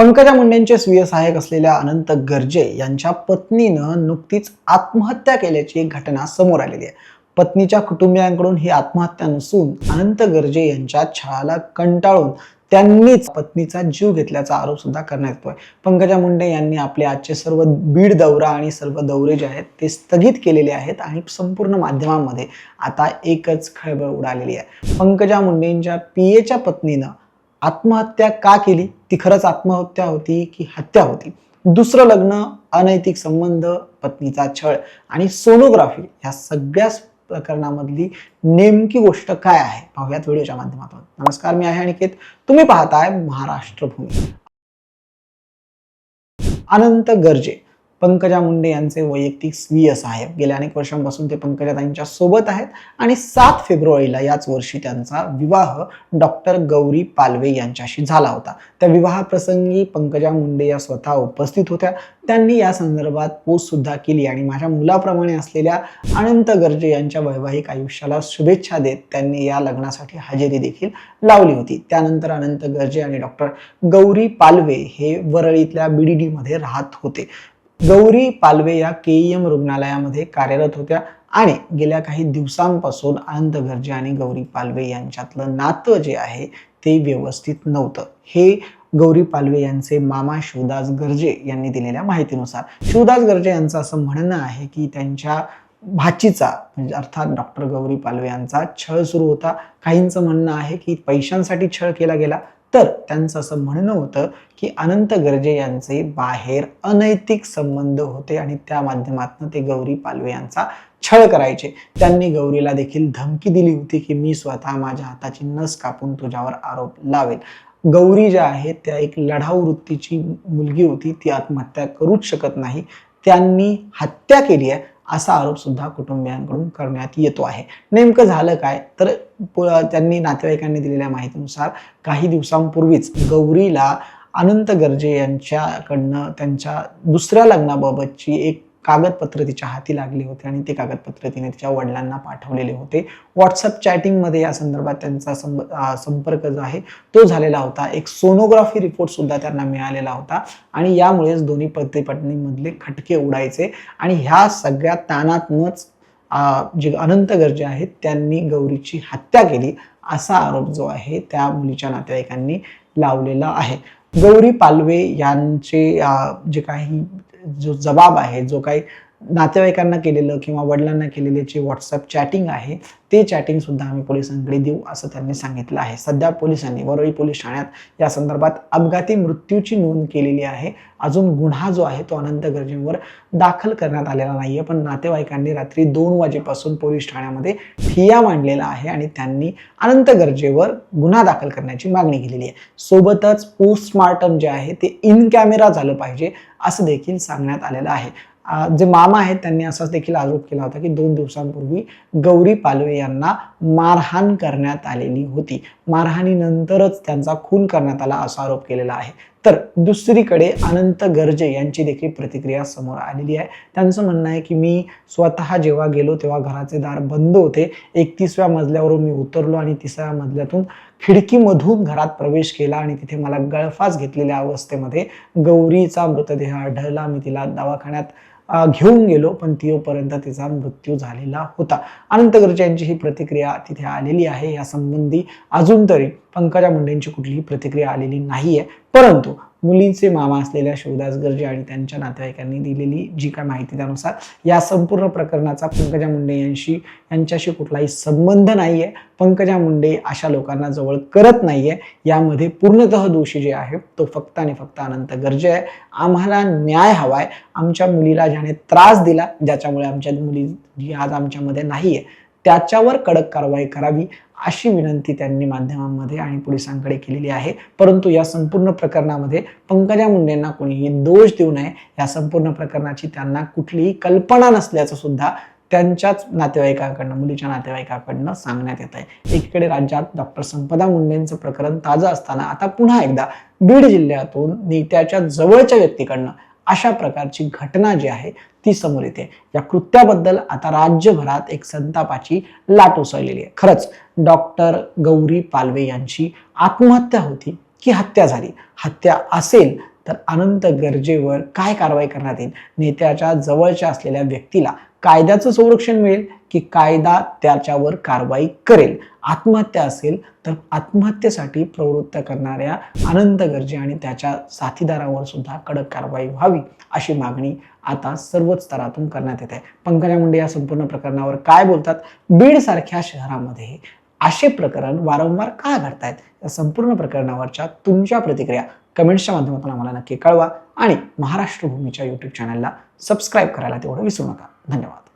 पंकजा मुंडेंचे स्वीय सहाय्यक असलेल्या अनंत गर्जे यांच्या पत्नीनं नुकतीच आत्महत्या केल्याची एक घटना समोर आलेली आहे. पत्नीच्या कुटुंबियांकडून ही आत्महत्या नसून अनंत गर्जे यांच्या छळाला कंटाळून त्यांनीच पत्नीचा जीव घेतल्याचा आरोप सुद्धा करण्यात येतोय. पंकजा मुंडे यांनी आपले आजचे सर्व बीड दौरा आणि सर्व दौरे जे आहेत ते स्थगित केलेले आहेत आणि संपूर्ण माध्यमांमध्ये आता एकच खळबळ उडालेली आहे. पंकजा मुंडेंच्या पीएच्या पत्नीनं आत्महत्या का केली? ती खरंच आत्महत्या होती की हत्या होती. दुसरं लग्न अनैतिक संबंध पत्नीचा छळ आणि सोनोग्राफी ह्या सगळ्याच प्रकरणामधली नेमकी गोष्ट काय आहे? पाहूयात व्हिडिओच्या माध्यमातून. नमस्कार मी आहे अनिकेत. तुम्ही पाहताय महाराष्ट्र भूमी अनंत गर्जे. पंकजा मुंडे यांचे वैयक्तिक स्वीय साहेब गेल्या अनेक वर्षांपासून ते पंकजाताईंच्या सोबत आहेत. आणि सात फेब्रुवारीला याच वर्षी त्यांचा विवाह डॉक्टर गौरी पालवे यांच्याशी झाला होता. त्या विवाहप्रसंगी पंकजा मुंडे या स्वतः उपस्थित होत्या. त्यांनी या संदर्भात पोस्ट सुद्धा केली आणि माझ्या मुलाप्रमाणे असलेल्या अनंत गर्जे यांच्या वैवाहिक आयुष्याला शुभेच्छा देत त्यांनी या लग्नासाठी हजेरी देखील लावली होती. त्यानंतर अनंत गर्जे आणि डॉक्टर गौरी पालवे हे वरळीतल्या बीडीडी मध्ये राहत होते. गौरी पालवे या केईएम रुग्णालयामध्ये कार्यरत होत्या आणि गेल्या काही दिवसांपासून अनंत गर्जे आणि गौरी पालवे यांच्यातलं नातं जे आहे ते व्यवस्थित नव्हतं. हे गौरी पालवे यांचे मामा शिवदास गर्जे यांनी दिलेल्या माहितीनुसार. शिवदास गर्जे यांचं असं म्हणणं आहे की त्यांच्या भाचीचा म्हणजे अर्थात डॉक्टर गौरी पालवे यांचा छळ सुरू होता. काहींचं म्हणणं आहे की पैशांसाठी छळ केला गेला. तर त्यांचं असं म्हणणं होतं की अनंत गर्जे यांचे बाहेर अनैतिक संबंध होते आणि त्या माध्यमातून ते गौरी पालवे यांचा छळ करायचे. त्यांनी गौरीला देखील धमकी दिली होती की मी स्वतः माझ्या हाताची नस कापून तुझ्यावर आरोप लावेल. गौरी ज्या आहेत त्या एक लढाऊ वृत्तीची मुलगी होती. ती आत्महत्या करूच शकत नाही. त्यांनी हत्या केली आहे. असा आरोप सुद्धा कुटुंबियांकडून करण्यात येतो आहे. नेमकं झालं काय? तर प- त्यांनी नातेवाईकांनी दिलेल्या माहितीनुसार काही दिवसांपूर्वीच गौरीला अनंत गर्जे यांच्याकडनं त्यांच्या दुसऱ्या लग्नाबाबतची एक कागदपत्र तिच्या हाती लागले होते आणि ते कागदपत्र तिने तिच्या वडिलांना पाठवलेले होते. व्हॉट्सअप चॅटिंगमध्ये या संदर्भात त्यांचा संब- संपर्क जो आहे तो झालेला होता. एक सोनोग्राफी रिपोर्ट सुद्धा त्यांना मिळालेला होता आणि यामुळेच दोन्ही पती पत्नीमधले खटके उडायचे आणि ह्या सगळ्या ताणातनच जे अनंत गरजे आहेत त्यांनी गौरीची हत्या केली असा आरोप जो आहे त्या मुलीच्या नातेवाईकांनी लावलेला आहे. गौरी पालवे यांचे जे काही जो जबाब आहे जो काही नातेवाईकांना केलेलं किंवा वडिलांना केलेले जे व्हॉट्सअप चॅटिंग आहे ते चॅटिंग सुद्धा आम्ही पोलिसांकडे देऊ असं त्यांनी सांगितलं आहे. सध्या पोलिसांनी वरळी पोलीस ठाण्यात या संदर्भात अपघाती मृत्यूची नोंद केलेली आहे. अजून गुन्हा जो आहे तो अनंत गर्जेंवर दाखल करण्यात आलेला नाहीये पण नातेवाईकांनी रात्री दोन वाजेपासून पोलीस ठाण्यामध्ये ठिया मांडलेला आहे आणि त्यांनी अनंत गरजेवर गुन्हा दाखल करण्याची मागणी केलेली आहे. सोबतच पोस्टमार्टम जे आहे ते इन कॅमेरा झालं पाहिजे असं देखील सांगण्यात आलेलं आहे. जे मामा आहेत त्यांनी असाच देखील आरोप केला होता की दोन दिवसांपूर्वी गौरी पालवे यांना मारहाण करण्यात आलेली होती. मारहाणीनंतरच त्यांचा खून करण्यात आला असा आरोप केलेला आहे. तर दुसरीकडे अनंत गर्जे यांची देखील प्रतिक्रिया समोर आलेली आहे. त्यांचं म्हणणं आहे की मी स्वतः जेव्हा गेलो तेव्हा घराचे दार बंद होते. एकतीसव्या मजल्यावरून मी उतरलो आणि तिसऱ्या मजल्यातून खिडकीमधून घरात प्रवेश केला आणि तिथे मला गळफास घेतलेल्या अवस्थेमध्ये गौरीचा मृतदेह आढळला. मी तिला दवाखान्यात घेऊन गेलो पण तिथपर्यंत तिचा मृत्यू झालेला होता. अनंत यांची ही प्रतिक्रिया तिथे आलेली आहे या संबंधी अजून तरी पंकजा मुंडेंची कुठलीही प्रतिक्रिया आलेली नाहीये. परंतु मुलीचे मामा असलेल्या शिवदास गर्जे आणि त्यांच्या नातेवाईकांनी दिलेली जी काय माहिती त्यानुसार या संपूर्ण प्रकरणाचा पंकजा मुंडे यांशी यांच्याशी कुठलाही संबंध नाहीये. पंकजा मुंडे अशा लोकांना जवळ करत नाहीये. यामध्ये पूर्णतः दोषी जे आहे तो फक्त आणि फक्त अनंत गर्जे आहे. आम्हाला न्याय हवाय. आमच्या मुलीला ज्याने त्रास दिला ज्याच्यामुळे आमच्या मुली जी आज आमच्यामध्ये नाहीये त्याच्यावर कडक कारवाई करावी अशी विनंती त्यांनी माध्यमांमध्ये आणि पोलिसांकडे केलेली आहे. परंतु या संपूर्ण प्रकरणामध्ये पंकजा मुंडेंना कोणीही दोष देऊ नये. या संपूर्ण प्रकरणाची त्यांना कुठलीही कल्पना नसल्याचं सुद्धा त्यांच्याच नातेवाईकाकडनं मुलीच्या नातेवाईकाकडनं सांगण्यात येत आहे. एकीकडे राज्यात डॉक्टर संपदा मुंडेंचं प्रकरण ताजं असताना आता पुन्हा एकदा बीड जिल्ह्यातून नेत्याच्या जवळच्या व्यक्तीकडनं अशा प्रकारची घटना जी आहे ती समोर येते. या कृत्याबद्दल आता राज्यभरात एक संतापाची लाट उसळलेली आहे. खरंच डॉक्टर गौरी पालवे यांची आत्महत्या होती की हत्या झाली? हत्या असेल तर अनंत गरजेवर काय कारवाई करण्यात येईल? नेत्याच्या जवळच्या असलेल्या व्यक्तीला कायद्याचं संरक्षण मिळेल की कायदा त्याच्यावर कारवाई करेल. आत्महत्या असेल तर आत्महत्येसाठी प्रवृत्त करणाऱ्या अनंत गरजे आणि त्याच्या साथीदारावर सुद्धा कडक कारवाई व्हावी अशी मागणी आता सर्वच स्तरातून करण्यात येत आहे. पंकजा मुंडे या संपूर्ण प्रकरणावर काय बोलतात? बीड सारख्या शहरामध्ये असे प्रकरण वारंवार का घडतायत? या संपूर्ण प्रकरणावरच्या तुमच्या प्रतिक्रिया कमेंट्सच्या माध्यमातून आम्हाला नक्की कळवा. आणि महाराष्ट्र भूमीच्या यूट्यूब चॅनलला सबस्क्राईब करायला तेवढं विसरू नका. धन्यवाद.